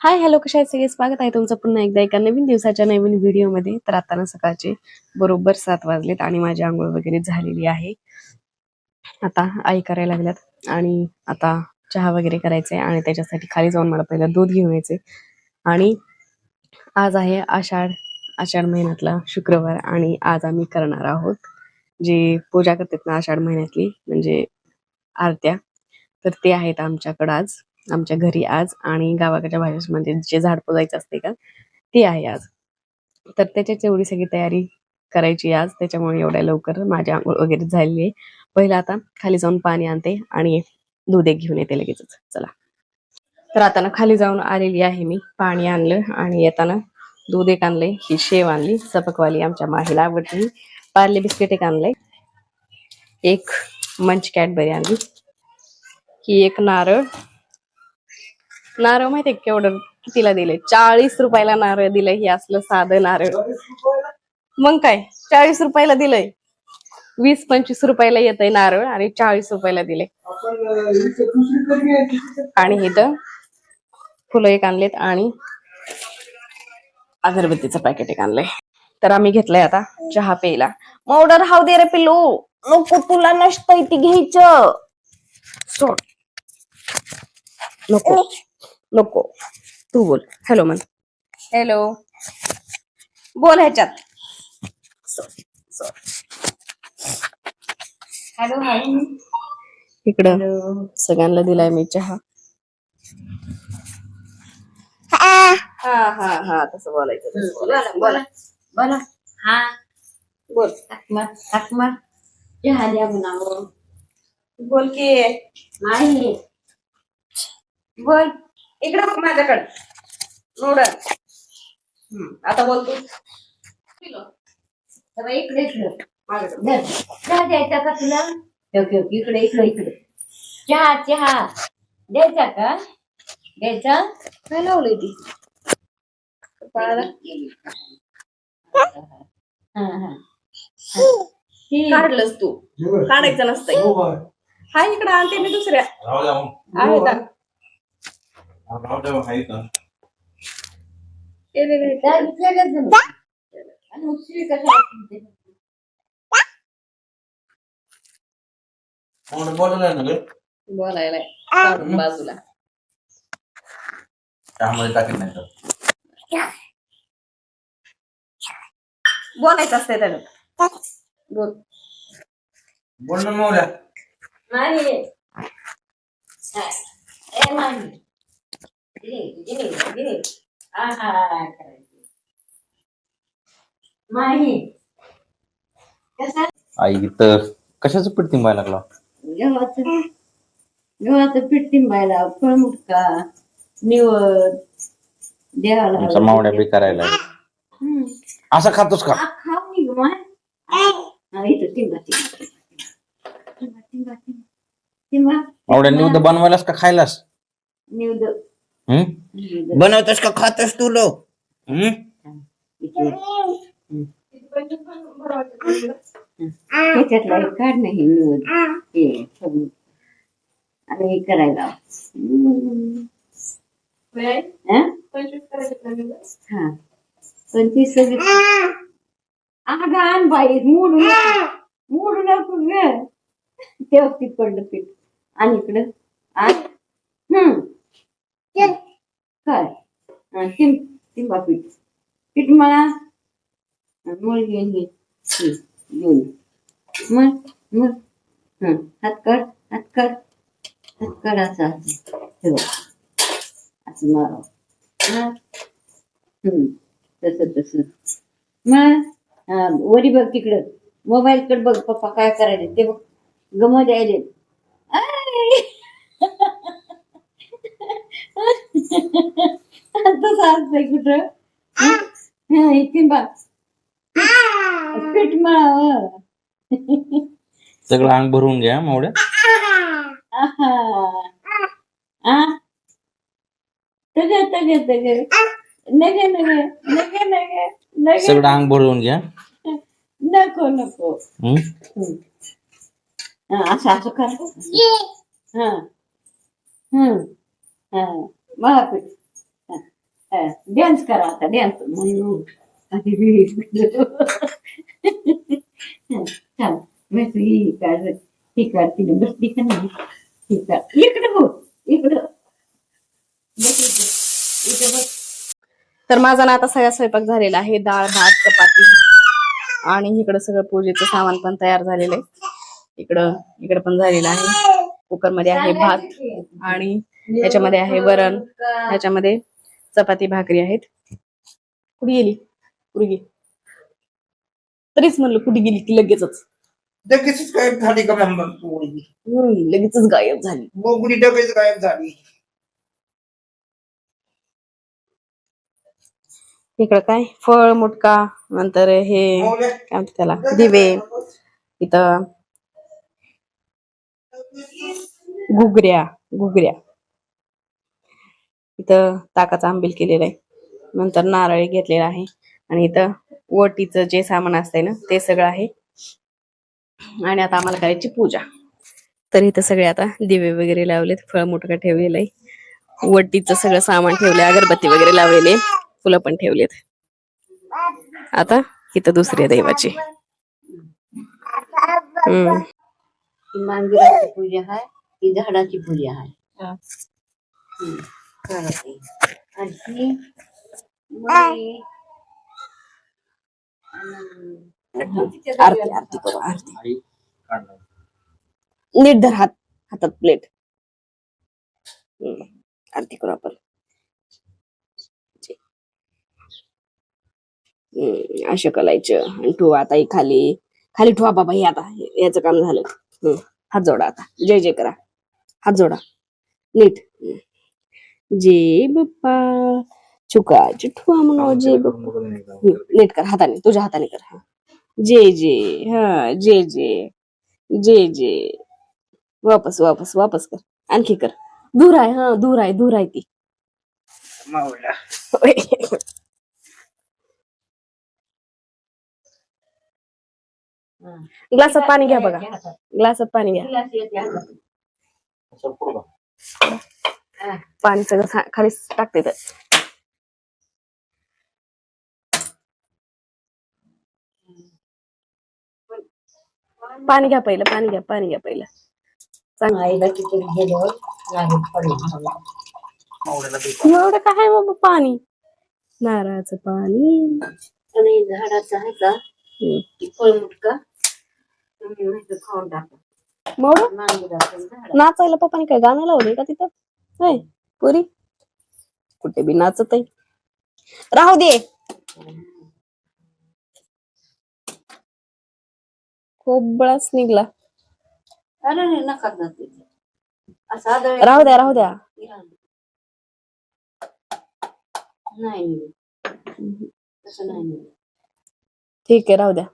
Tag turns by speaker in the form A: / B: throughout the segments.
A: Hi hello कशा आहेत? सगळे स्वागत आहे तुमचं पुन्हा एकदा एका नवीन दिवसाच्या नवीन व्हिडिओमध्ये तर आता ना सकाळचे बरोबर सात वाजलेत आणि माझी आंघोळ वगैरे झालेली आहे. आता आई करायला लागल्यात आणि आता चहा वगैरे करायचंय आणि त्याच्यासाठी खाली जाऊन मला पहिलं दूध घेऊन यायचे आणि आज आहे आषाढ आषाढ महिन्यातला शुक्रवार आणि आज आम्ही करणार आहोत जे पूजा करतात ना आषाढ महिन्यातली म्हणजे आरत्या. तर ते आहेत आमच्याकडं आज. आमच्या घरी आज आणि गावाकडच्या भाषेमध्ये जे झाड पुजायचं असते का ते आहे आज. तर त्याच्याच एवढी सगळी तयारी करायची आज त्याच्यामुळे एवढ्या लवकर माझी आंघोळ वगैरे झालेली आहे. पहिला आता खाली जाऊन पाणी आणते आणि दूध एक घेऊन येते लगेचच. चला. तर आता ना खाली जाऊन आलेली आहे मी पाणी आणलं आणि येताना दूध एक आणलंय ही शेव आणली सपकवाली आमच्या माहीला आवडते पार्ले बिस्किट एक आणलंय एक मंच कॅडबरी आणली. ही एक नारळ नारळ माहितीये केवढं कितीला दिले? चाळीस रुपयाला नारळ दिलंय हे असलं साधं नारळ. मग काय? चाळीस रुपयाला दिलंय. वीस पंचवीस रुपयाला येतंय नारळ आणि चाळीस रुपयाला दिले. आणि इथं फुलं एक आणलेत आणि अगरबत्तीचं पॅकेट एक आणलंय. तर आम्ही घेतलंय आता चहा प्यायला. मोडर हाव दे रे पिल्लू. नको तुला नसतंय ती घ्यायचं. सोड. नको. नको. तू बोल. हॅलो म्हण हॅलो बोल ह्याच्यात.
B: हॅलो हॅलो
A: इकडं सगळ्यांना दिलाय मी चहा. हा. हा हा तसं बोलायचं
B: बोला. बोला. बोला. हा.
A: बोल.
B: टाकमा चहा द्या म्हणावं.
A: बोल की.
B: नाही.
A: बोल. इकडं बघ माझ्याकडं. नोडल हम्म, आता बोल तू.
B: तर इकडे इकडे
A: माझ्याकडं.
B: धर. चहा द्यायचा का तुला? ओके ओके इकडे इकडे इकडे. चहा चहा. द्यायचा का? द्यायचा?
A: काय लावलंय ती?
B: हा हा.
A: काढलंस तू. काढायचं नसतंय. हा इकडं आणते मी दुसऱ्या.
C: राहू मग.
A: आहे का
B: असते?
C: बोलायला ना
A: बाजूला
C: चहामध्ये टाकीत नाही तर
A: बोलायचं असतंय त्याला बोल
C: बोल ना मग उद्या. आई तर कशाचं पीठ तिंबायला लागला?
B: गव्हाचं. गव्हाचं पीठ तिंबायला फळमुटका निवड देवाला
C: मावड्या बी करायला. असं खातोस का?
B: खाऊ नी इथं
C: मावड्या निवद बनवायलास का खायलास?
B: निवड? निवड
C: बनवतोस का खातोस तू लोक?
B: त्याच्यातला काढ नाही निवड हे सगळं. आणि हे करायला. हा? पंचवीस सव्वीस. अगं आण बाई मोडू नको. मोडू नको ग. पडलं पीठ. आणि इकडं आण. हम्म काय हा, तिं पीठ पीठ मला मूळ घेऊन घे घेऊन मग मग हं हात काढ हात काढ. हात काढ असा ठेव असं मारावं. हा. हम्म तसं तसं. मग वरी बघ तिकडं. मोबाईलकडे बघ पप्पा काय करायचे ते बघ. गम यायले हा इथे बघ पीठ मळावं
C: सगळं अंग भरून घ्या मावड्या
B: आहा. आ? तग तग तग नग नग नग नग नग.
C: सगळं अंग भरून घ्या.
B: नको नको. हा, असं असं कर. हा. हम्म. हा. महापीठ डान्स करा आता डान्स म्हणून छान ही ही तिने बसली का नाही ही हो इकडं
A: तर माझा ना आता सगळा स्वयंपाक झालेला आहे. डाळ भात चपाती. आणि इकडं सगळं पूजेचं सामान पण तयार झालेलं आहे. इकडं इकडं पण झालेलं आहे. कुकरमध्ये आहे भात आणि याच्यामध्ये आहे वरण. याच्यामध्ये चपाती भाकरी आहेत. कुठे गेली? कुठे तरीच म्हणलं कुठे गेली ती लगेचच.
D: लगेचच गायब झाली का मॅम पोळी
A: हम्म, लगेचच गायब झाली.
D: बोगडी लगेच गायब झाली.
A: इकडं काय? फळ मुटका नंतर हे काय म्हणतात त्याला? दिवे. इथं. घुगऱ्या घुगऱ्या. इथं ताकाचा आंबील केलेला आहे. नंतर नारळ घेतलेला आहे. आणि इथं वटीचं जे सामान असतंय ना ते सगळं आहे. आणि आता आम्हाला करायची पूजा. तर इथं सगळे आता दिवे वगैरे लावलेत फळ मुटका ठेवलेलं आहे. वटीचं सगळं सामान ठेवलंय अगरबत्ती वगैरे लावलेले फुलं पण ठेवलेत. आता इथं दुसऱ्या दैवाची. हम्म.
B: ही मांजराची पूजा आहे ही झाडाची पूजा आहे. हम्म, करा ते. आणि ही
A: आरती. आरती करू आरती. नीट धर हात हातात प्लेट हम्म, आरती करू आपण. असं करायचं. आणि ठेवा आता हे खाली. खाली ठेवा बाबा हे आता याचं काम झालं. हम्म, हात जोडा आता. जय जय करा. हात जोडा. नीट. हम्म. जय चुका ठुवा म्हणून जय बाप्पा हम्म, नीट कर हाताने तुझ्या हाताने कर हा। जय जय हा जय जय जय जय वापस वापस वापस कर आणखी कर। दूर आहे हा दूर आहे दूर आहे ती.
B: हा.
A: ग्लासात पाणी घ्या बघा. ग्लासात पाणी घ्या. पाणी सगळं सा- खाली टाकते तर पाणी घ्या पहिलं पाणी घ्या पाणी घ्या पहिलं. चांगलं.
B: तिथे गेल्यावर.
A: एवढं काय बाबा पाणी? नारळाचं पाणी.
B: आणि झाडाचं आहे का? तुम्ही माहिती खाऊन टाका.
A: मग? नाचायला पप्पाने काय गाणं लावलंय का तिथं? होय पुरी. कुठे बी नाचत आहे. राहू दे. खोबळाच निघला.
B: अरे नाही नका जाते असं आदळ
A: राहू द्या राहू द्या.
B: नाही तसं नाही
A: ठीक आहे राहू द्या.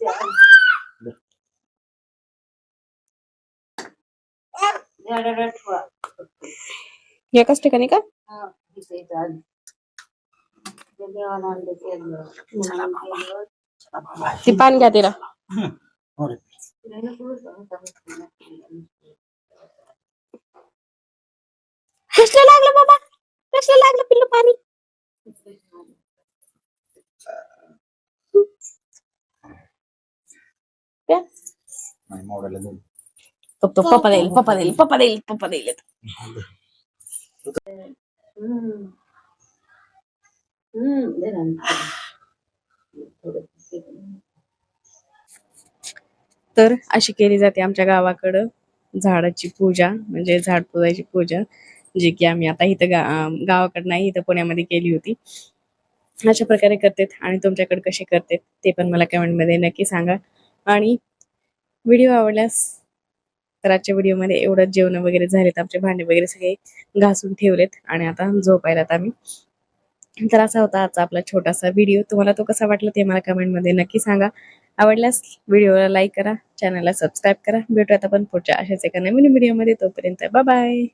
B: ते आणलं ते आणलं. म्हणून केलं.
A: ती पाणी घ्या तिला
C: अरे,
B: तिला नको बरं का, हातावर
A: तो पप्पा देईल पप्पा देईल पप्पा देईल पप्पा देईल तर अशी केली जाते आमच्या गावाकडं झाडाची पूजा म्हणजे झाड पुजायची पूजा जी की आम्ही आता इथं गा गावाकडं नाही इथं पुण्यामध्ये केली होती. अशा प्रकारे करतात आणि तुमच्याकडे कसे करतात ते पण मला कमेंटमध्ये नक्की सांगा. आणि व्हिडिओ आवडल्यास तर आजच्या व्हिडिओमध्ये एवढंच जेवण वगैरे झालेत आमचे भांडे वगैरे सगळे घासून ठेवलेत आणि आता झोपायला आम्ही. तर असा होता आजचा आपला छोटासा व्हिडिओ तुम्हाला तो कसा वाटला ते मला कमेंटमध्ये नक्की सांगा. आवडल्यास व्हिडिओला लाईक करा चॅनलला सबस्क्राईब करा. भेटूयात आपण पुढच्या अशाच एका नवीन व्हिडिओमध्ये तोपर्यंत बाय